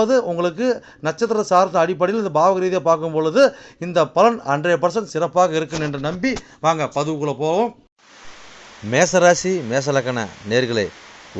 ரெண்டாவது உங்களுக்கு நட்சத்திர சார்ந்த அடிப்படையில் இந்த பாவக ரீதியாக பார்க்கும் பொழுது இந்த பலன் ஹண்ட்ரட் பர்சன்ட் சிறப்பாக இருக்குன்னு என்று நம்பி வாங்க பதிவுக்குள்ளே போவோம். மேசராசி மேசலக்கண நேர்களே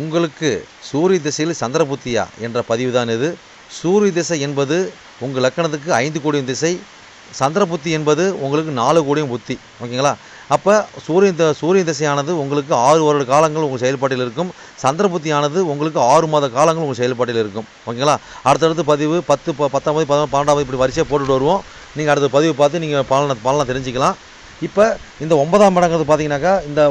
உங்களுக்கு சூரிய திசையில் சந்திரபுத்தியா என்ற பதிவு தான் இது. சூரிய திசை என்பது உங்கள் லக்கணத்துக்கு ஐந்து கோடியும் திசை சந்திர புத்தி என்பது உங்களுக்கு நாலு கோடியும் புத்தி. ஓகேங்களா? அப்போ சூரிய த- சூரிய திசையானது உங்களுக்கு ஆறு வருட காலங்கள் உங்கள் செயல்பாட்டில் இருக்கும். சந்திர புத்தியானது உங்களுக்கு ஆறு மாத காலங்கள் உங்கள் செயல்பாட்டில் இருக்கும். ஓகேங்களா? அடுத்தடுத்து பதிவு பத்து ப- பத்தாம் பதினொன்று பன்னெண்டாவது இப்படி வரிசையாக போட்டுட்டு வருவோம். நீங்கள் அடுத்த பதிவு பார்த்து நீங்கள் பலனை பலனை தெரிஞ்சுக்கலாம். இப்போ இந்த ஒன்பதாம் இடங்கிறது பார்த்தீங்கன்னாக்கா இந்த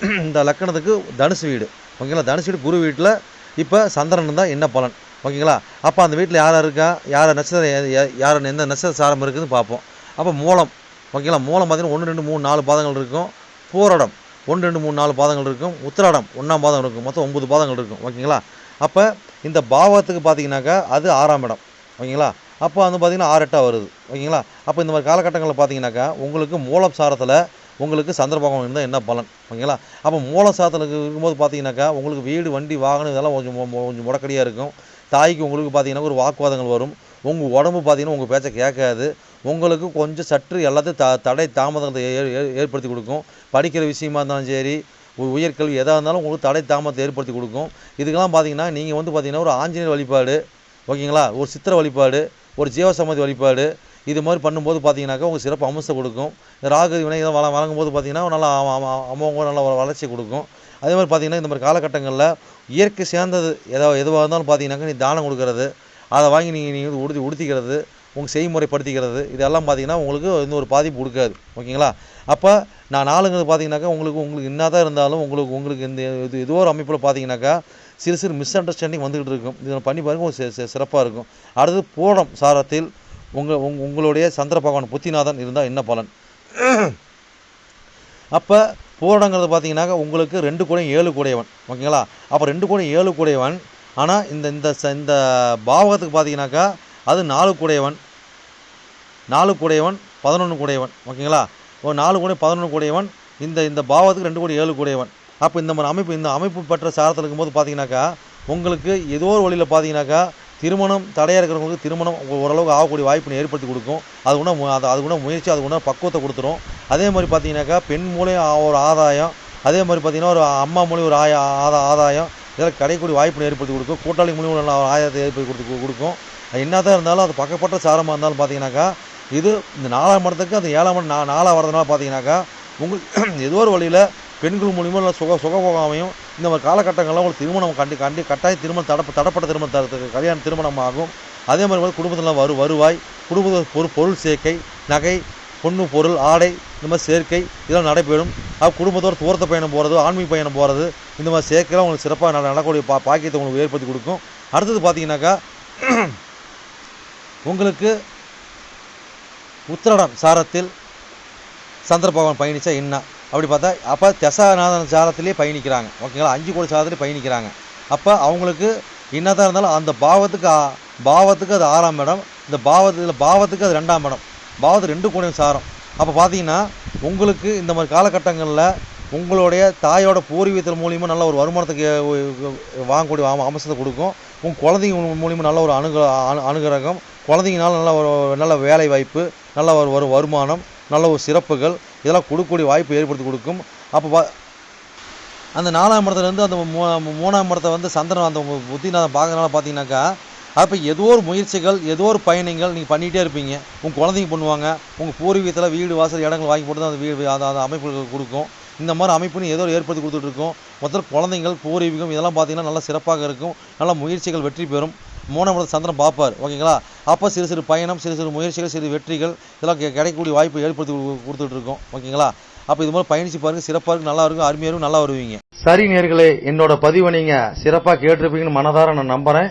இந்த லக்கணத்துக்கு தனுசு வீடு. ஓகேங்களா? தனுசு வீடு குரு வீட்டில் இப்போ சந்திரன் தான் என்ன பலன்? ஓகேங்களா? அப்போ அந்த வீட்டில் யார் இருக்கா? யார் நட்சத்திரம் யார் எந்த நட்சத்திர சாரம் இருக்குதுன்னு பார்ப்போம். அப்போ மூலம் ஓகேங்களா? மூலம் பார்த்தீங்கன்னா ஒன்று ரெண்டு மூணு நாலு பாதங்கள் இருக்கும். போராடம். ஒன்று ரெண்டு மூணு நாலு பாதங்கள் இருக்கும். உத்திராடம் ஒன்றாம் பாதம் இருக்கும். மொத்தம் ஒம்பது பாதங்கள் இருக்கும். ஓகேங்களா? அப்போ இந்த பாவத்துக்கு பார்த்தீங்கன்னாக்கா அது ஆறாம் இடம். ஓகேங்களா? அப்போ வந்து பார்த்தீங்கன்னா ஆறு எட்டாக வருது. ஓகேங்களா? அப்போ இந்த மாதிரி காலகட்டங்களில் பார்த்தீங்கன்னாக்கா உங்களுக்கு மூலம் சாரத்தில் உங்களுக்கு சந்திர இருந்தால் என்ன பலன்? ஓகேங்களா? அப்போ மூலம் சாரத்தில் இருக்கும்போது பார்த்தீங்கன்னாக்கா உங்களுக்கு வீடு வண்டி வாகனம் இதெல்லாம் கொஞ்சம் கொஞ்சம் முடக்கடியாக இருக்கும். தாய்க்கு உங்களுக்கு பார்த்தீங்கன்னா ஒரு வாக்குவாதங்கள் வரும். உங்கள் உடம்பு பார்த்தீங்கன்னா உங்கள் பேச்சை கேட்காது. உங்களுக்கு கொஞ்சம் சற்று எல்லாத்தையும் த தடை தாமதத்தை ஏ- ஏ- ஏற்படுத்தி கொடுக்கும். படிக்கிற விஷயமா இருந்தாலும் சரி உயர்கல்வி எதாக இருந்தாலும் உங்களுக்கு தடை தாமதத்தை ஏற்படுத்தி கொடுக்கும். இதுக்கெல்லாம் பார்த்தீங்கன்னா நீங்கள் வந்து பார்த்தீங்கன்னா ஒரு ஆஞ்சநேயர் வழிபாடு ஓகேங்களா? ஒரு சித்திர வழிபாடு ஒரு ஜீவசமாதி வழிபாடு இது மாதிரி பண்ணும்போது பார்த்தீங்கன்னாக்கா உங்களுக்கு சிறப்பு அம்சம் கொடுக்கும். ராகு வினை வள வழங்கும்போது பார்த்தீங்கன்னா நல்லா அம- அம- நல்ல வளர்ச்சி கொடுக்கும். அதே மாதிரி பார்த்தீங்கன்னா இந்த மாதிரி காலகட்டங்களில் இயற்கை சேர்ந்தது எதோ எதுவாக இருந்தாலும் பார்த்தீங்கன்னாக்கா நீ தானம் கொடுக்கறது அதை வாங்கி நீங்கள் நீங்கள் உடுத்தி உடுத்திக்கிறது உங்கள் செய்முறைப்படுத்திக்கிறது இதெல்லாம் பார்த்தீங்கன்னா உங்களுக்கு எந்த ஒரு பாதிப்பு கொடுக்காது. ஓகேங்களா? அப்போ நான் நாளுங்கிறது பார்த்தீங்கன்னாக்கா உங்களுக்கு உங்களுக்கு என்ன தான் இருந்தாலும் உங்களுக்கு உங்களுக்கு இந்த இது ஏதோ ஒரு அமைப்பில் பார்த்தீங்கன்னாக்கா சிறு சிறு மிஸ் அண்டர்ஸ்டாண்டிங் வந்துகிட்டு இருக்கும். இதை பண்ணி பாருங்கள் உங்களுக்கு சிறப்பாக இருக்கும். அடுத்தது போடம் சாரத்தில் உங்கள் உங் உங்களுடைய சந்திர பகவான் புத்திநாதன் இருந்தால் என்ன பலன்? அப்போ போடங்கிறது பார்த்தீங்கன்னாக்கா உங்களுக்கு ரெண்டு கூடையும் ஏழு கூடையவன். ஓகேங்களா? அப்போ ரெண்டு கூடையும் ஏழு கூடையவன் ஆனால் இந்த இந்த ச- இந்த பாவகத்துக்கு பார்த்தீங்கன்னாக்கா அது நாலு கூடையவன். நாலு கூடையவன் பதினொன்று கூடையவன். ஓகேங்களா? ஒரு நாலு கூடை பதினொன்று கூடையவன். இந்த இந்த பாவத்துக்கு ரெண்டு கோடி ஏழு கூடையவன். அப்போ இந்த மாதிரி அமைப்பு இந்த அமைப்பு பெற்ற சாரத்தில் இருக்கும்போது பார்த்தீங்கன்னாக்கா உங்களுக்கு ஏதோ ஒரு வழியில் பார்த்தீங்கன்னாக்கா திருமணம் தடையாக இருக்கிறவங்களுக்கு திருமணம் ஓரளவுக்கு ஆகக்கூடிய வாய்ப்பினை ஏற்படுத்தி கொடுக்கும். அது உணவு அது அது முயற்சி அது உணவு பக்குவத்தை கொடுத்துரும். அதே மாதிரி பார்த்தீங்கன்னாக்கா பெண் மூலியம் ஒரு ஆதாயம். அதே மாதிரி பார்த்தீங்கன்னா ஒரு அம்மா மூலியம் ஒரு ஆய ஆதாயம். இதெல்லாம் கிடைக்கக்கூடிய வாய்ப்பினை ஏற்படுத்தி கொடுக்கும். கூட்டாளி மூலியமாக நல்ல ஆதாயத்தை ஏற்படுத்தி கொடுத்து கொடுக்கும். அது என்னதான் இருந்தாலும் அது பக்கப்பட்ட சாரமாக இருந்தாலும் பார்த்தீங்கன்னாக்கா இது இந்த நாலாம் இடத்துக்கு அந்த ஏழாம் இடம் நா- நாலாம் வரதுனால பார்த்தீங்கன்னாக்கா உங்களுக்கு ஏதோ ஒரு வழியில் பெண்கள் மூலியமாக நல்ல சுக சுகபோகம் அமையும் இந்த மாதிரி காலகட்டங்களில் உங்களுக்கு திருமணம் கண்டி கண்டி கட்டாய திருமணம் தடப்ப தடப்பட்ட திருமணம் கல்யாணம் கல்யாண திருமணம் ஆகும் அதே மாதிரி குடும்பத்தில் வரு வருவாய் குடும்ப பொருள் சேர்க்கை நகை பொண்ணு பொருள் ஆடை இந்த மாதிரி சேர்க்கை இதெல்லாம் நடைபெறும். குடும்பத்தோடு குடும்பத்தோட தூரத்து பயணம் போகிறது ஆன்மீக பயணம் போகிறது இந்த மாதிரி சேர்க்கைலாம் உங்களுக்கு சிறப்பாக நட- நடக்கக்கூடிய பா பாக்கியத்தை உங்களுக்கு ஏற்படுத்தி கொடுக்கும். அடுத்தது பார்த்தீங்கன்னாக்கா உங்களுக்கு உத்திரடம் சாரத்தில் சந்திர பகவான் பயணித்தா என்ன? அப்படி பார்த்தா அப்போ தசாநாதன் சாரத்திலே பயணிக்கிறாங்க. ஓகேங்களா? அஞ்சு கோடி சாரத்திலே பயணிக்கிறாங்க. அப்போ அவங்களுக்கு என்னதான் இருந்தாலும் அந்த பாவத்துக்கு பாவத்துக்கு அது ஆறாம் இடம் இந்த பாவத்தில் பாவத்துக்கு அது ரெண்டாம் இடம். பாவது ரெண்டு கோடி சாரம். அப்போ பார்த்தீங்கன்னா உங்களுக்கு இந்த மாதிரி காலகட்டங்களில் உங்களுடைய தாயோட பூர்வீகத்தின் மூலியமாக நல்ல ஒரு வருமானத்துக்கு வாங்கக்கூடிய அம்சத்தை கொடுக்கும். உங்கள் குழந்தைங்க மூலியமாக நல்ல ஒரு அணுக அணு அனுகிரகம் குழந்தைங்கனால நல்ல ஒரு நல்ல வேலை வாய்ப்பு நல்ல ஒரு ஒரு வருமானம் நல்ல ஒரு சிறப்புகள் இதெல்லாம் கொடுக்கக்கூடிய வாய்ப்பு ஏற்படுத்தி கொடுக்கும். அப்போ அந்த நாலாம் இடத்துலேருந்து அந்த மூ- மூணாம் மரத்தை வந்து சந்திரன் அந்த உங்க புத்திநாதன் பார்க்கறதுனால பார்த்தீங்கன்னாக்கா அப்போ ஏதோ ஒரு முயற்சிகள் ஏதோ ஒரு பயணங்கள் நீங்கள் பண்ணிகிட்டே இருப்பீங்க. உங்கள் குழந்தைங்க பண்ணுவாங்க. உங்கள் பூர்வீகத்தில் வீடு வாசல் இடங்கள் வாங்கி போட்டு தான் அந்த வீடு அந்த அந்த அமைப்புகளுக்கு கொடுக்கும். இந்த மாதிரி அமைப்புன்னு ஏதோ ஒரு ஏற்படுத்தி கொடுத்துட்ருக்கோம் மொத்தம் குழந்தைங்கள் பூர்வீகம் இதெல்லாம் பார்த்தீங்கன்னா நல்லா சிறப்பாக இருக்கும். நல்ல முயற்சிகள் வெற்றி பெறும். மூணாம் இடத்து சந்திரன் பார்ப்பார். ஓகேங்களா? அப்போ சிறு சிறு பயணம் சிறு சிறு முயற்சிகள் சிறு வெற்றிகள் இதெல்லாம் கிடைக்கக்கூடிய வாய்ப்பு ஏற்படுத்தி கொடு- ஓகேங்களா? அப்போ இது மாதிரி பயணிச்சு பாருங்க. சிறப்பாக இருக்கும் நல்லா இருக்கும். அருமையாக இருக்கும் நல்லா வருவீங்க. சரி நேர்களே என்னோட பதிவை நீங்கள் சிறப்பாக கேட்டிருப்பீங்கன்னு மனதார நான் நம்புகிறேன்